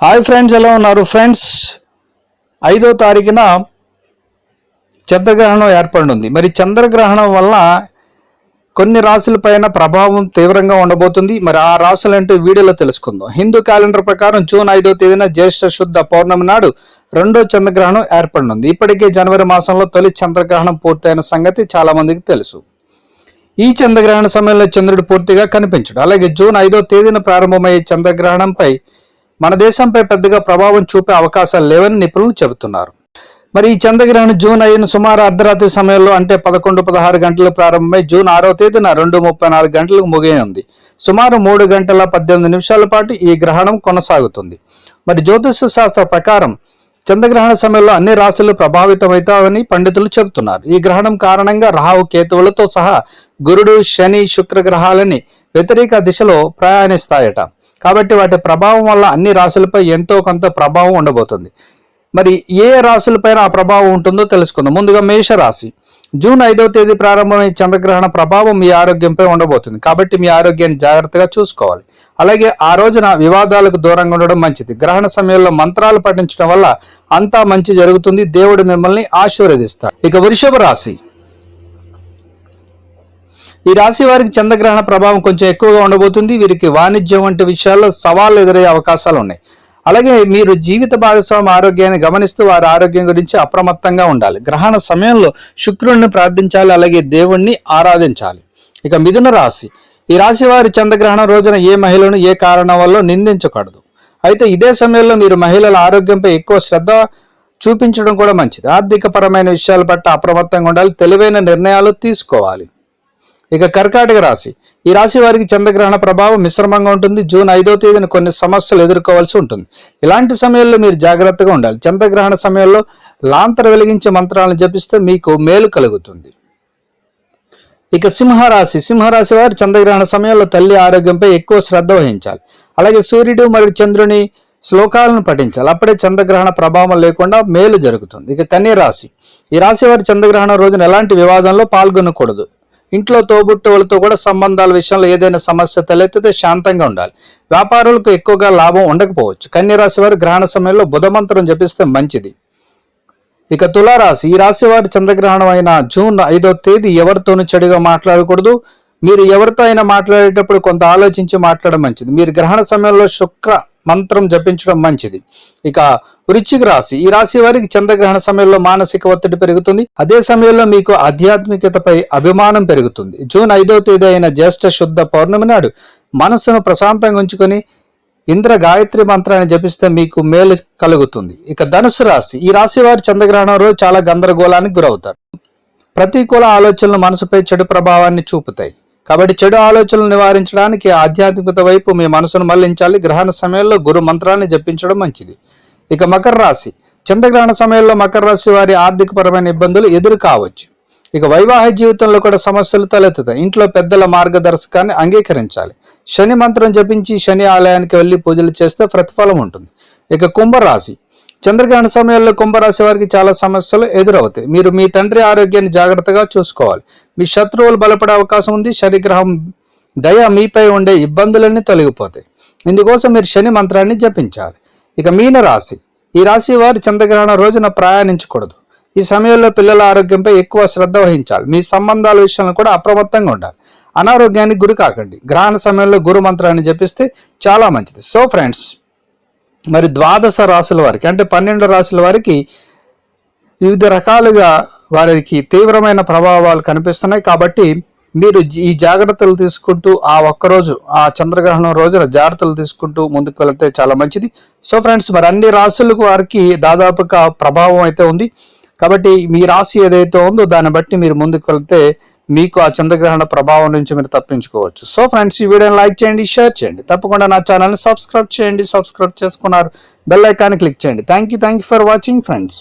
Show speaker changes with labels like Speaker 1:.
Speaker 1: Hi friends ఎలా ఉన్నారు? Friends ఐదో తారీఖున చంద్రగ్రహణం ఏర్పడనుంది మరి చంద్రగ్రహణం వల్ల కొన్ని రాశులపైన ప్రభావం తీవ్రంగా ఉండబోతుంది. మరి ఆ రాసులు అంటే వీడియోలో తెలుసుకుందాం. హిందూ క్యాలెండర్ ప్రకారం జూన్ ఐదో తేదీన జ్యేష్ఠ శుద్ధ పౌర్ణమి నాడు రెండో చంద్రగ్రహణం ఏర్పడనుంది. ఇప్పటికే జనవరి మాసంలో తొలి చంద్రగ్రహణం పూర్తయిన సంగతి చాలా మందికి తెలుసు. ఈ చంద్రగ్రహణ సమయంలో చంద్రుడు పూర్తిగా కనిపించడు. అలాగే జూన్ ఐదో తేదీన ప్రారంభమయ్యే చంద్రగ్రహణంపై మన దేశంపై పెద్దగా ప్రభావం చూపే అవకాశాలు లేవని నిపుణులు చెబుతున్నారు. మరి ఈ చంద్రగ్రహణం జూన్ ఐదున సుమారు అర్ధరాత్రి సమయంలో అంటే పదకొండు పదహారు గంటలు ప్రారంభమై జూన్ ఆరో తేదీన రెండు ముప్పై నాలుగు గంటలకు ముగియనుంది. సుమారు మూడు గంటల పద్దెనిమిది నిమిషాల పాటు ఈ గ్రహణం కొనసాగుతుంది. మరి జ్యోతిష శాస్త్ర ప్రకారం చంద్రగ్రహణ సమయంలో అన్ని రాశులు ప్రభావితమవుతామని పండితులు చెబుతున్నారు. ఈ గ్రహణం కారణంగా రాహు కేతువులతో సహా గురుడు శని శుక్ర గ్రహాలని వ్యతిరేక దిశలో ప్రయాణిస్తాయట. కాబట్టి వాటి ప్రభావం వల్ల అన్ని రాశులపై ఎంతో కొంత ప్రభావం ఉండబోతుంది. మరి ఏ రాశులపైన ఆ ప్రభావం ఉంటుందో తెలుసుకుందాం. ముందుగా మేషరాశి. జూన్ ఐదవ తేదీ ప్రారంభమైన చంద్రగ్రహణ ప్రభావం మీ ఆరోగ్యంపై ఉండబోతుంది. కాబట్టి మీ ఆరోగ్యాన్ని జాగ్రత్తగా చూసుకోవాలి. అలాగే ఆ రోజున వివాదాలకు దూరంగా ఉండడం మంచిది. గ్రహణ సమయంలో మంత్రాలు పఠించడం వల్ల అంతా మంచి జరుగుతుంది. దేవుడు మిమ్మల్ని ఆశీర్వదిస్తాడు ఇక వృషభ రాశి. ఈ రాశి వారికి చంద్రగ్రహణ ప్రభావం కొంచెం ఎక్కువగా ఉండబోతుంది. వీరికి వాణిజ్యం వంటి విషయాల్లో సవాళ్ళు ఎదురయ్యే అవకాశాలు ఉన్నాయి. అలాగే మీరు జీవిత భాగస్వామి ఆరోగ్యాన్ని గమనిస్తూ వారి ఆరోగ్యం గురించి అప్రమత్తంగా ఉండాలి. గ్రహణ సమయంలో శుక్రుడిని ప్రార్థించాలి అలాగే దేవుణ్ణి ఆరాధించాలి. ఇక మిథున రాశి. ఈ రాశి వారి చంద్రగ్రహణం రోజున ఏ మహిళను ఏ కారణం వల్ల నిందించకూడదు. అయితే ఇదే సమయంలో మీరు మహిళల ఆరోగ్యంపై ఎక్కువ శ్రద్ధ చూపించడం కూడా మంచిది. ఆర్థిక పరమైన విషయాల పట్ల అప్రమత్తంగా ఉండాలి తెలివైన నిర్ణయాలు తీసుకోవాలి. ఇక కర్కాటక రాశి. ఈ రాశి వారికి చంద్రగ్రహణ ప్రభావం మిశ్రమంగా ఉంటుంది. జూన్ ఐదో తేదీన కొన్ని సమస్యలు ఎదుర్కోవాల్సి ఉంటుంది. ఇలాంటి సమయంలో మీరు జాగ్రత్తగా ఉండాలి. చంద్రగ్రహణ సమయంలో లాంతర వెలిగించే మంత్రాలను జపిస్తే మీకు మేలు కలుగుతుంది. ఇక సింహరాశి. సింహరాశి వారు చంద్రగ్రహణ సమయంలో తల్లి ఆరోగ్యంపై ఎక్కువ శ్రద్ధ వహించాలి. అలాగే సూర్యుడు మరియు చంద్రుని శ్లోకాలను పఠించాలి. అప్పుడే చంద్రగ్రహణ ప్రభావం లేకుండా మేలు జరుగుతుంది. ఇక కన్యరాశి. ఈ రాశి వారి చంద్రగ్రహణ రోజున ఎలాంటి వివాదంలో పాల్గొనకూడదు. ఇంట్లో తోబుట్టువులతో కూడా సంబంధాల విషయంలో ఏదైనా సమస్య తలెత్తితే శాంతంగా ఉండాలి. వ్యాపారులకు ఎక్కువగా లాభం ఉండకపోవచ్చు. కన్యరాశి వారు గ్రహణ సమయంలో బుధమంత్రం జపిస్తే మంచిది. ఇక తులారాశి ఈ రాశి వారి చంద్రగ్రహణం అయిన జూన్ ఐదో తేదీ ఎవరితోనూ చెడుగా మాట్లాడకూడదు. మీరు ఎవరితో అయినా మాట్లాడేటప్పుడు కొంత ఆలోచించి మాట్లాడడం మంచిది. మీరు గ్రహణ సమయంలో శుక్ర మంత్రం జపించడం మంచిది. ఇక వృశ్చిక రాశి. ఈ రాశి వారికి చంద్రగ్రహణ సమయంలో మానసిక ఒత్తిడి పెరుగుతుంది. అదే సమయంలో మీకు ఆధ్యాత్మికతపై అభిమానం పెరుగుతుంది. జూన్ ఐదవ తేదీ అయిన జ్యేష్ఠ శుద్ధ పౌర్ణమి నాడు మనస్సును ప్రశాంతంగా ఉంచుకొని ఇంద్ర గాయత్రి మంత్రాన్ని జపిస్తే మీకు మేలు కలుగుతుంది. ఇక ధనుసు రాశి. ఈ రాశి వారి చంద్రగ్రహణం రోజు చాలా గందరగోళానికి గురవుతారు. ప్రతికూల ఆలోచనలు మనసుపై చెడు ప్రభావాన్ని చూపుతాయి. కాబట్టి చెడు ఆలోచనలు నివారించడానికి ఆధ్యాత్మికత వైపు మీ మనసును మళ్ళించాలి. గ్రహణ సమయంలో గురు మంత్రాన్ని జపించడం మంచిది. ఇక మకర రాశి. చంద్రగ్రహణ సమయంలో మకర రాశి వారి ఆర్థికపరమైన ఇబ్బందులు ఎదురు కావచ్చు. ఇక వైవాహిక జీవితంలో కూడా సమస్యలు తలెత్తుతాయి. ఇంట్లో పెద్దల మార్గదర్శకాన్ని అంగీకరించాలి. శని మంత్రం జపించి శని ఆలయానికి వెళ్ళి పూజలు చేస్తే ప్రతిఫలం ఉంటుంది. ఇక కుంభరాశి. చంద్రగ్రహణ సమయంలో కుంభరాశి వారికి చాలా సమస్యలు ఎదురవుతాయి. మీరు మీ తండ్రి ఆరోగ్యాన్ని జాగ్రత్తగా చూసుకోవాలి. మీ శత్రువులు బలపడే అవకాశం ఉంది. శనిగ్రహం దయ మీపై ఉండే ఇబ్బందులన్నీ తొలగిపోతాయి. ఇందుకోసం మీరు శని మంత్రాన్ని జపించాలి. ఇక మీన రాశి. ఈ రాశి వారు చంద్రగ్రహణ రోజున ప్రయాణించకూడదు. ఈ సమయంలో పిల్లల ఆరోగ్యంపై ఎక్కువ శ్రద్ధ వహించాలి. మీ సంబంధాల విషయంలో కూడా అప్రమత్తంగా ఉండాలి. అనారోగ్యానికి గురి కాకండి. గ్రహణ సమయంలో గురు మంత్రాన్ని జపిస్తే చాలా మంచిది. సో ఫ్రెండ్స్ మరి ద్వాదశ రాశుల వారికి అంటే పన్నెండు రాశుల వారికి వివిధ రకాలుగా వారికి తీవ్రమైన ప్రభావాలు కనిపిస్తున్నాయి. కాబట్టి మీరు ఈ జాగ్రత్తలు తీసుకుంటూ ఆ ఒక్కరోజు ఆ చంద్రగ్రహణం రోజున జాగ్రత్తలు తీసుకుంటూ ముందుకు వెళితే చాలా మంచిది. సో ఫ్రెండ్స్ మరి అన్ని రాశులకు వారికి దాదాపుగా ప్రభావం అయితే ఉంది. కాబట్టి మీ రాశి ఏదైతే ఉందో దాన్ని బట్టి మీరు ముందుకు వెళ్తే మీకు ఆ చంద్రగ్రహణ ప్రభావం నుంచి మీరు తప్పించుకోవచ్చు. సో ఫ్రెండ్స్ ఈ వీడియోని లైక్ చేయండి షేర్ చేయండి. తప్పకుండా నా ఛానల్ని సబ్స్క్రైబ్ చేయండి. సబ్స్క్రైబ్ చేసుకున్నారు బెల్ ఐకాన్ క్లిక్ చేయండి. Thank you thank you for watching friends.